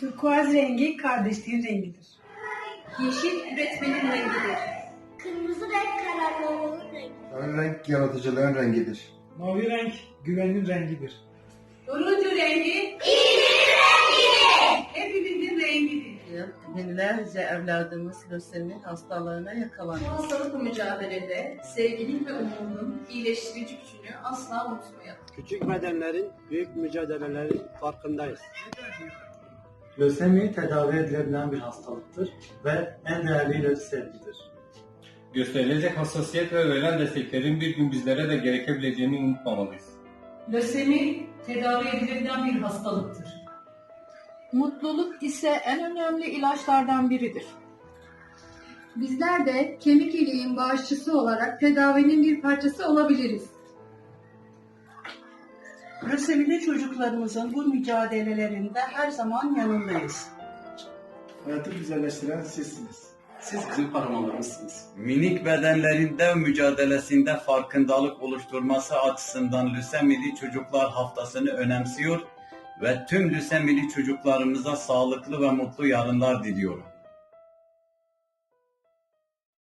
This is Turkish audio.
Turkuaz rengi kardeşliğin rengidir. Yeşil üretmenin rengidir. Kırmızı renk kararlılığın rengi. Ön renk yaratıcılığın rengidir. Mavi renk güvenin rengidir. Turuncu rengi iyiliğin rengidir. Hepimizin rengidir. Binlerce evladımız lösemi hastalığına yakalandı. Bu hastalıkla mücadelede sevginin ve umudun iyileştirici gücünü asla unutmayalım. Küçük bedenlerin büyük mücadelelerin farkındayız. Lösemi tedavi edilebilen bir hastalıktır ve en değerli ilacı sevgidir. Gösterilecek hassasiyet ve verilen desteklerin bir gün bizlere de gerekebileceğini unutmamalıyız. Lösemi tedavi edilebilen bir hastalıktır. Mutluluk ise en önemli ilaçlardan biridir. Bizler de kemik iliğin bağışçısı olarak tedavinin bir parçası olabiliriz. Lösemili çocuklarımızın bu mücadelelerinde her zaman yanındayız. Hayatı güzelleştiren sizsiniz. Siz bizim kahramanlarımızsınız. minik bedenlerinde mücadelesinde farkındalık oluşturması açısından Lüsemili Çocuklar Haftası'nı önemsiyor ve tüm Lüsemili çocuklarımıza sağlıklı ve mutlu yarınlar diliyorum.